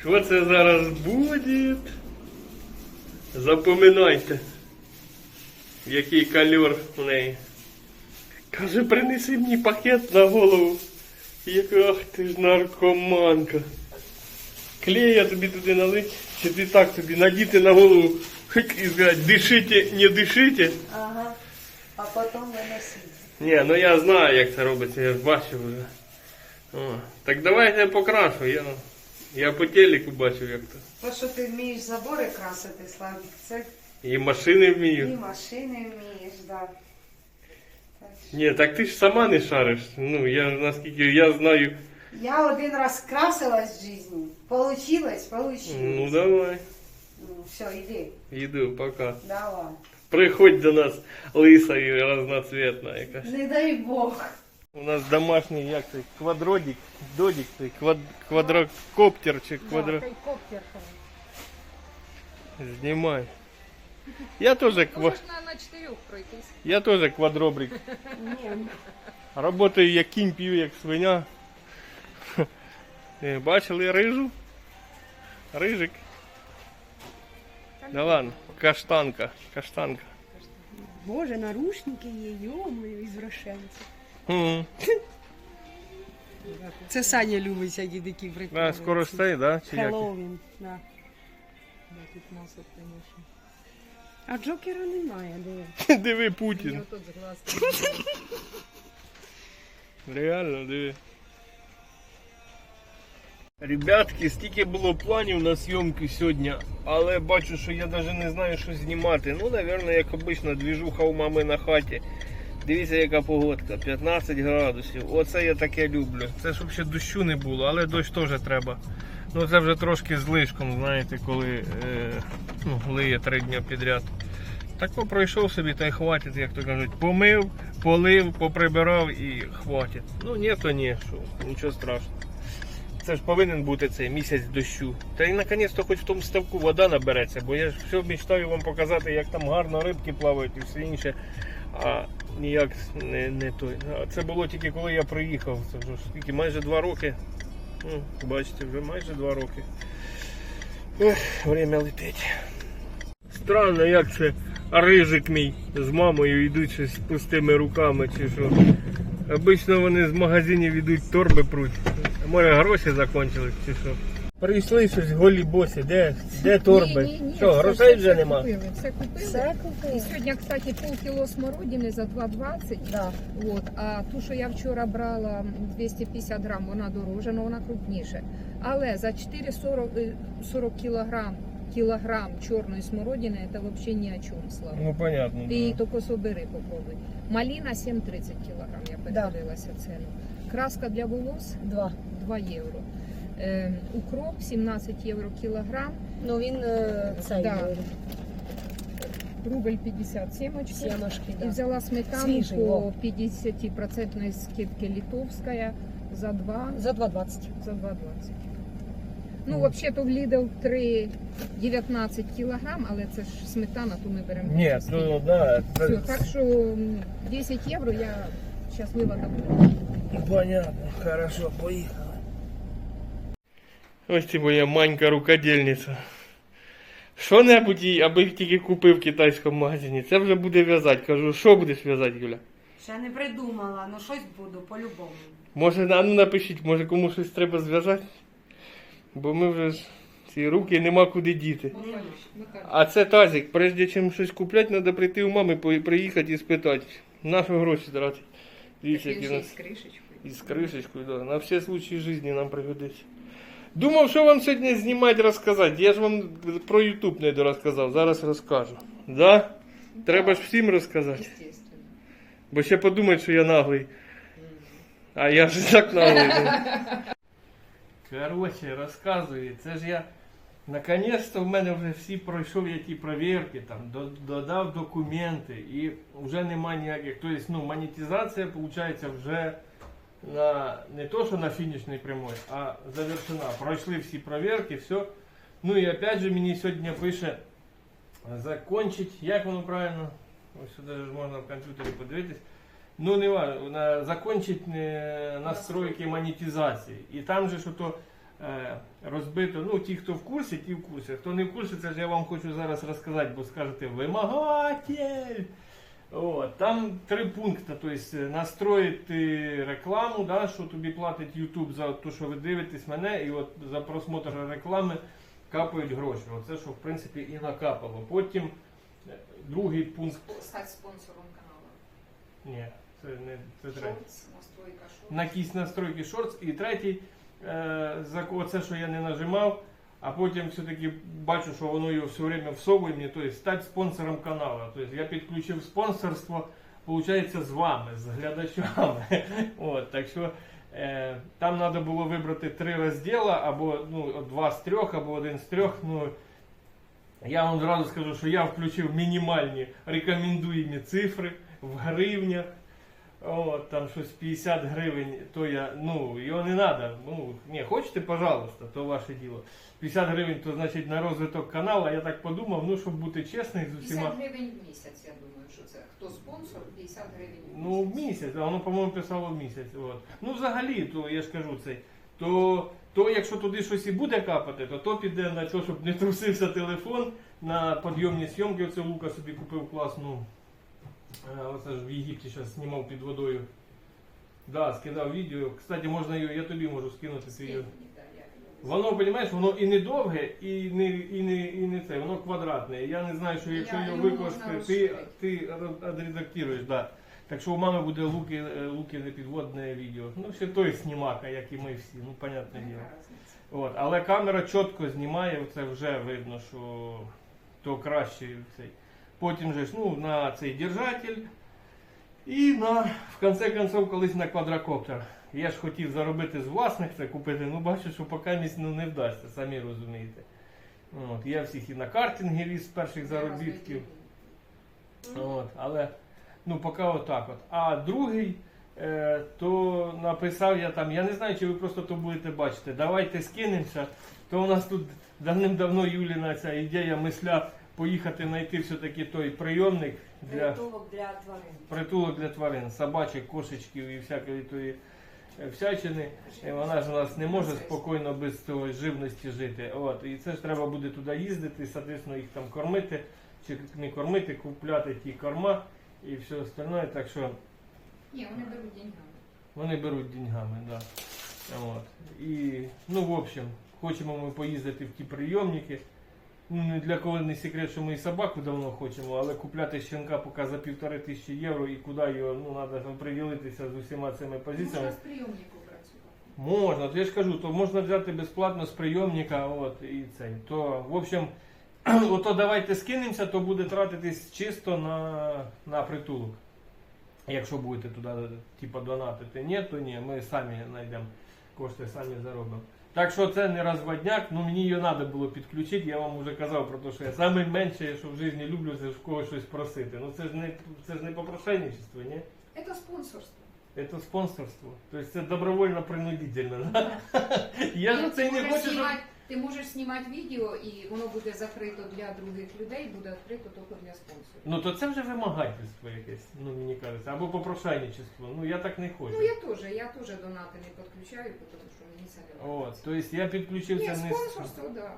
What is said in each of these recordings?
Що це зараз буде? Запоминайте, який кальор у неї. Каже, принеси мені пакет на голову. Як ах ти ж наркоманка. Клея тобі туди налить, чи ти так тобі надіти на голову і сказати, дишите, не дишите. Ага. А потім виносить. Ні, ну я знаю, як це робиться, я ж бачив вже. О, так давайте я покрашу. Я, я по телеку бачив, як то. То, що ти вмієш забори красити, Славік, це І машини і вмію. машини вмієш, да. Так що- Ні, так ти ж сама не шариш. Ну, я ж наскільки я знаю. Я один раз красилась в житті. Получилось, получилось. Ну давай. Ну, все, йди. Йду, пока. Давай. Приходь до нас лиса і разноцветна якась. Не дай Бог. У нас домашній як це, квадродик, додик, цей, квад, квадрокоптер чи квадро... Знімай. Я теж ква... Можна на чотирьох пройтись. Я теж квадробрик. Ні. Работаю як кінь, п'ю як свиня. Е, Бачили рижу? Рижик. Да ладно, каштанка, каштанка. Боже, нарушники є, йомою, ізвращенці. Це Саня любить всякі дикі приколи. Да, скоро ж цей, да? Чи як? Хеллоуін, да. Да, тут носить, конечно. А Джокера немає, де? Диви Путін. з. Реально, диви. Ребятки, стільки було планів на зйомки сьогодні, але бачу, що я навіть не знаю, що знімати. Ну, напевно, як обично, двіжуха у мами на хаті. Дивіться, яка погодка, 15 градусів. Оце я таке люблю. Це ж взагалі дощу не було, але дощ теж треба. Ну це вже трошки злишком, знаєте, коли е, ну, лиє три дні підряд. Так пройшов собі та й хватить, як то кажуть. Помив, полив, поприбирав і хватить. Ну ні, то ні, що, нічого страшного. Це ж повинен бути цей місяць дощу. Та й наконець-то хоч в тому ставку вода набереться, бо я ж все мечтаю вам показати, як там гарно рибки плавають і все інше. А ніяк не, не той. А це було тільки коли я приїхав. Це вже скільки майже два роки. Ну, бачите, вже майже два роки. Ех, время летить. Странно, як це рижик мій з мамою йдуть з пустими руками чи що. Обично вони з магазинів йдуть торби пруть. Може гроші закончились чи що. Прийшли щось голі босі, де, де торби? Ні, ні, ні, що, грошей вже нема? Купили, все купили. Все І купив. сьогодні, кстати, полкіло смородини за 2,20. Да. От, а ту, що я вчора брала 250 грам, вона дорожча, але вона крупніше. Але за 4,40 е, 40 кілограм, кілограм чорної смородини це взагалі ні о чому, Слава. Ну понятно. Ти її да. тільки собери, попробуй. Маліна 7,30 кілограм, я Да. подивилася ціну. Краска для волос Два. 2 євро. Е, укроп 17 євро кілограм. Ну він е, цей Да. е, Рубль 57 очки. сімошки, І взяла сметану Свіжий, по во. 50% скидки литовська за 2, За 2,20. за 2,20. Ну, взагалі-то в Lidl 3,19 кілограм, але це ж сметана, то ми беремо. Ні, ну да. це- Все, так що 10 євро я щаслива так. Понятно, хорошо, поїхали. Ось ти моя манька рукодільниця. Що небудь їй, аби тільки купив в китайському магазині, це вже буде в'язати. Кажу, що будеш в'язати, Юля? Ще не придумала, ну щось буду по-любому. Може, а ну напишіть, може комусь щось треба зв'язати? Бо ми вже ж ці руки нема куди діти. А це тазик, прежде чим щось купляти, треба прийти у мами, приїхати і спитати. На що гроші тратити? Дивіться, які нас. з кришечкою. Да. На всі случаї житті нам пригодиться. Думав, що вам сьогодні знімати, розказати. Я ж вам про Ютуб не дорозказав, зараз розкажу. Да? Треба ж всім розказати. Естественно. Бо ще подумають, що я наглий. А я ж і так наглий. Коротше, розказую. Це ж я. Наконець-то в мене вже всі пройшов я ті перевірки, там, до- додав документи і вже немає ніяких. Тобто, ну, монетизація, виходить, вже на не то, що на фінішній прямой, а завершена. Пройшли всі перевірки, все. Ну і опять же мені сьогодні пише закончить, як воно правильно, ось сюди ж можна в комп'ютері подивитись. Ну, не важно, закончить е, настройки монетизації. І там же що то е, розбито. Ну, ті, хто в курсі, ті в курсі. Хто не в курсі, це ж я вам хочу зараз розказати, бо скажете вимагатель. От, там три пункти. Тобто настроїти рекламу, да, що тобі платить YouTube за те, що ви дивитесь мене, і от за просмотр реклами капають гроші. Оце що в принципі і накапало. Потім е, другий пункт. Стати спонсором каналу. Ні, це не це третій. Настройка шортс. На якісь настройки шортс. І третій, е, за оце, що я не нажимав, а потім все-таки бачу, що воно його все время всовує мені, тобто стати спонсором каналу. Тобто я підключив спонсорство, виходить, з вами, з глядачами. От, так що е, там треба було вибрати три розділи, або ну, два з трьох, або один з трьох. Ну, я вам зразу скажу, що я включив мінімальні рекомендуємі цифри в гривнях. От, там щось 50 гривень, то я, ну, його не треба. Ну, ні, хочете, пожалуйста, то ваше діло. 50 гривень, то значить на розвиток каналу. Я так подумав, ну, щоб бути чесний з 50 гривень в місяць, я думаю, що це. Хто спонсор, 50 гривень в місяць. Ну, в місяць. а воно, по-моєму, писало в місяць. От. Ну, взагалі, то я ж кажу цей. То, то якщо туди щось і буде капати, то то піде на те, щоб не трусився телефон на підйомні зйомки. Оце Лука собі купив класну. Е, Оце ж в Єгипті зараз знімав під водою. Да, скидав відео. Кстати, можна його, я тобі можу скинути мені, да, Воно, розумієш, воно і не довге, і не, і не, і не це, воно квадратне. Я не знаю, що якщо Я- його його викласти, можна ти, розширити. ти відредактуєш, да. Так що у мами буде луки, е, луки не підводне відео. Ну, ще той знімака, як і ми всі, ну, понятне діло. От, але камера чітко знімає, це вже видно, що то краще цей. Потім же ж ну, на цей держатель. І на, в кінці концов, колись на квадрокоптер. Я ж хотів заробити з власних це купити, ну бачу, що поки місць ну, не вдасться, самі розумієте. От, я всіх і на картинги віз з перших заробітків. От, але ну поки отак от. А другий, е, то написав я там, я не знаю, чи ви просто то будете бачити. Давайте скинемося. То у нас тут давним-давно Юліна ця ідея мисля поїхати знайти все-таки той прийомник для Притулок для тварин. притулок для тварин, собачок, кошечків і всякої тої е, всячини. І Вона ж у нас не може спокійно без цього живності жити. От, і це ж треба буде туди їздити, соответственно, їх там кормити, чи не кормити, купляти ті корма і все остальне. Так що Ні, вони беруть деньгами. вони беруть деньгами, да. От. І, ну, в общем, хочемо ми поїздити в ті прийомники. Ну, для кого не секрет, що ми і собаку давно хочемо, але купляти щенка поки за півтори тисячі євро і куди його, ну, треба оприділитися з усіма цими позиціями. Можна з прийомнику працювати. Можна, то я ж кажу, то можна взяти безплатно з прийомника, от, і цей. То, в общем, ото давайте скинемося, то буде тратитись чисто на, на притулок. Якщо будете туди, типу, донатити. Ні, то ні, ми самі знайдемо кошти, самі заробимо. Так що це не розводняк, ну мені її треба було підключити. Я вам вже казав про те, що я саме менше, що в житті люблю, це ж в когось щось просити. Ну це ж не це ж не попрошайничество, ні? Це спонсорство. Это спонсорство. То есть это добровольно принудительно. Да? Я ж це не хочу, щоб... Ти можеш знімати відео і воно буде закрито для других людей, буде відкрито тільки для спонсорів. Ну то це вже вимагательство якесь, ну мені кажеться, або попрошайничество. Ну я так не хочу. Ну я теж, я теж донати не підключаю, тому що мені це не От, то есть я підключився Ні, не спонсорство. Да.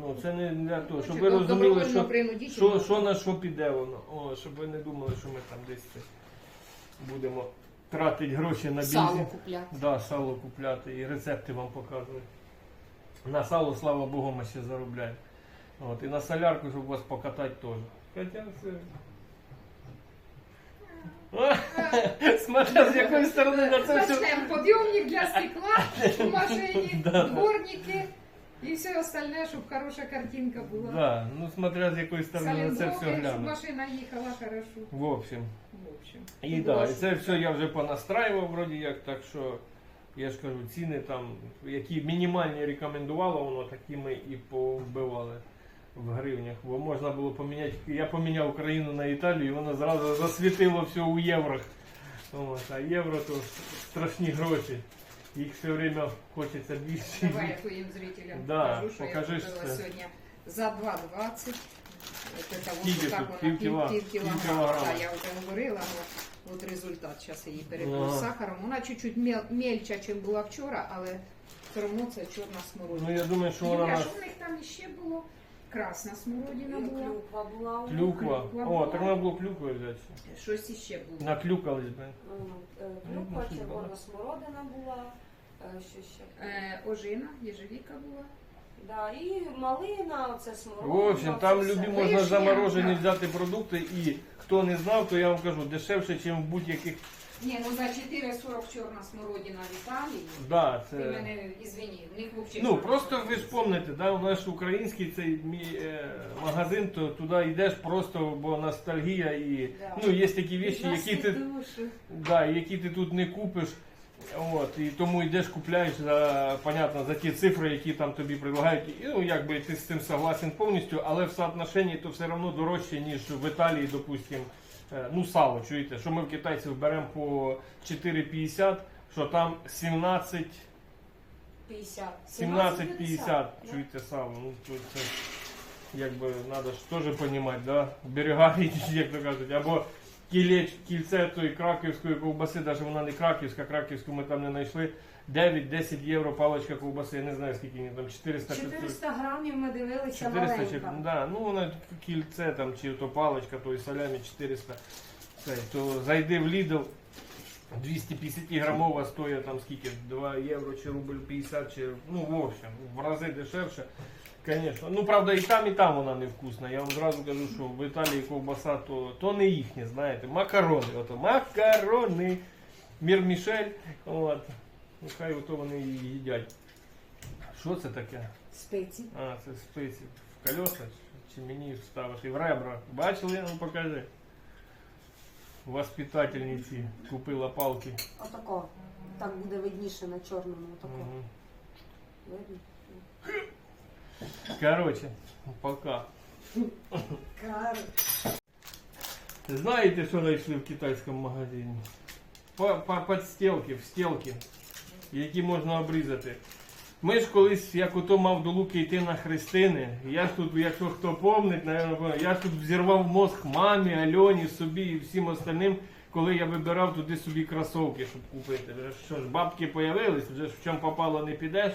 Ну це не для того, щоб ви розуміли, що, що, що на що піде воно. О, щоб ви не думали, що ми там десь це будемо тратити гроші на бензин. Сало купляти. Да, сало купляти і рецепти вам показую. На сало, слава Богу, ми ще заробляємо. От, і на солярку, щоб вас покатати теж. Хоча це. Смотря з якої сторони на це все. Зачем? Подйомник для стекла в машині, дворники і все остальне, щоб хороша картинка була. Да, ну смотря з якої сторони на це все Салендроги, щоб машина їхала хорошо. В общем. В общем. І да, і це все я вже понастраював вроді як, так що я ж кажу, ціни там, які мінімальні рекомендувало, воно такі ми і повбивали в гривнях. Бо можна було поміняти. Я поміняв Україну на Італію, і воно зразу засвітило все у єврах. От, а євро то страшні гроші. Їх все время хочеться більше. Давай я твоїм зрителям Да, покажу, що покажи, я купила сьогодні за 2,20. От це Скільки вот так тут? вона, Пів кіла- пів, пів кілограма. Да, я вже говорила, но от результат зараз її перебув Ага. з сахаром. Вона чуть-чуть мел, мельча, ніж була вчора, але Все одно це чорна смородина. Ну я думаю, що вона Юля, нас що в них там іще було? Красна смородина була. Клюква була. у клюква. клюква О, була. так треба було клюквою взяти. Щось іще було. Наклюкались, блин. Ну, е, Ну, Клюква, червона смородина була, е, що ще? Е, ожина, єжевіка була. Да, і малина, оце смородина. В общем, там це любі все. можна Вишня, заморожені взяти продукти і хто не знав, то я вам кажу, дешевше, ніж в будь-яких. Ні, ну за 4,40 чорна смородина в Італії. Да, Ти це... мене ізвини, в них взагалі. Ну просто ви ж пам'ятаєте, да, у нас український цей мій, е, магазин, то туди йдеш просто, бо ностальгія і Да. ну є такі речі, які ти, да, які ти тут не купиш. От, і тому йдеш, купляєш за, понятно, за ті цифри, які там тобі предлагають. І, ну, якби ти з цим согласен повністю, але в соотношенні то все одно дорожче, ніж в Італії, допустим, е, ну, сало, чуєте, що ми в китайців беремо по 4,50, що там 17 50. 17,50, чуєте сало. Ну, то це якби треба ж теж розуміти, да? берега, як то кажуть, або кільце тої краківської ковбаси, навіть вона не краківська, краківську ми там не знайшли. 9-10 євро паличка ковбаси, я не знаю скільки мені там 400 400 грамів ми дивилися 400 чи, маленька. да, ну вона кільце там, чи то паличка, то і салямі 400. Це, то зайди в Lidl, 250 грамова стоїть там скільки, 2 євро чи рубль 50, чи, ну в общем, в рази дешевше. Конечно. Ну, правда, і там, і там вона невкусна. Я вам зразу кажу, що в Італії ковбаса то, то не їхнє, знаєте. Макарони. Ото макарони. Мір Мішель. От. Нехай ото вони і їдять. Що це таке? Спеції. А, це спиці. В колеса чи мені вставиш і в ребра. Бачили? Ну покажи. Воспитательниці купила палки. Отако. Так буде видніше на чорному. Отако. Мгм. Видно? Короче, пока. Кар. Знаєте, що знайшли в китайському магазині? По- по- Подстілки, встілки, які можна обрізати. Ми ж колись, як ото мав до Луки йти на хрестини, я ж тут, якщо хто помнить, наверно, я ж тут взірвав мозг мамі, Альоні, собі і всім остальним, коли я вибирав туди собі кросовки, щоб купити. Що ж, бабки появились, вже в чому попало не підеш.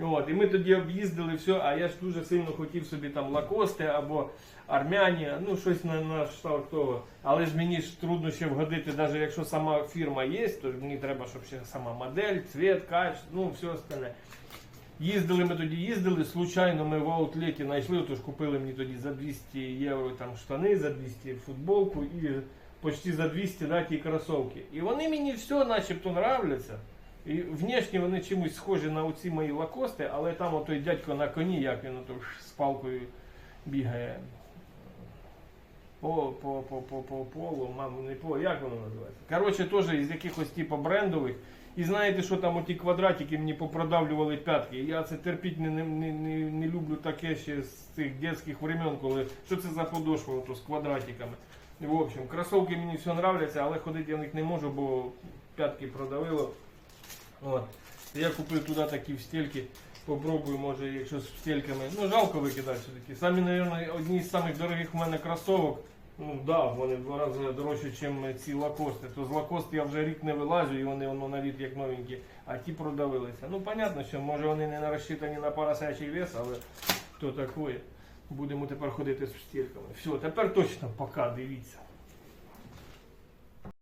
От, і ми тоді об'їздили все, а я ж дуже сильно хотів собі там лакости або армяні, ну щось на, на того. Але ж мені ж трудно ще вгодити, навіть якщо сама фірма є, то мені треба, щоб ще сама модель, цвіт, качество, ну все остальне. Їздили ми тоді, їздили, случайно ми в аутлеті знайшли, тож купили мені тоді за 200 євро там штани, за 200 футболку і почти за 200 да, ті кросовки. І вони мені все начебто нравляться. І внешне вони чимось схожі на оці мої лакости, але там отой дядько на коні, як він ото з палкою бігає. По, по, по, по, по полу, мам, не по, як воно називається? Коротше, теж із якихось типу брендових. І знаєте, що там оті квадратики мені попродавлювали п'ятки. Я це терпіть не, не, не, не, люблю таке ще з цих дитячих времен, коли що це за подошва ото з квадратиками. В общем, кросовки мені все нравляться, але ходити я в них не можу, бо п'ятки продавило. От. Я купив туди такі встільки. Попробую, може, якщо з встільками. Ну, жалко викидати все-таки. Самі, мабуть, одні з самих дорогих у мене кросовок. Ну да, вони в два рази дорожчі, ніж ці лакости. То з лакост я вже рік не вилазю і вони воно на від як новенькі, а ті продавилися. Ну, понятно, що може вони не розчитані на поросячий вес, але то таке. Будемо тепер ходити з встільками. Все, тепер точно пока, дивіться.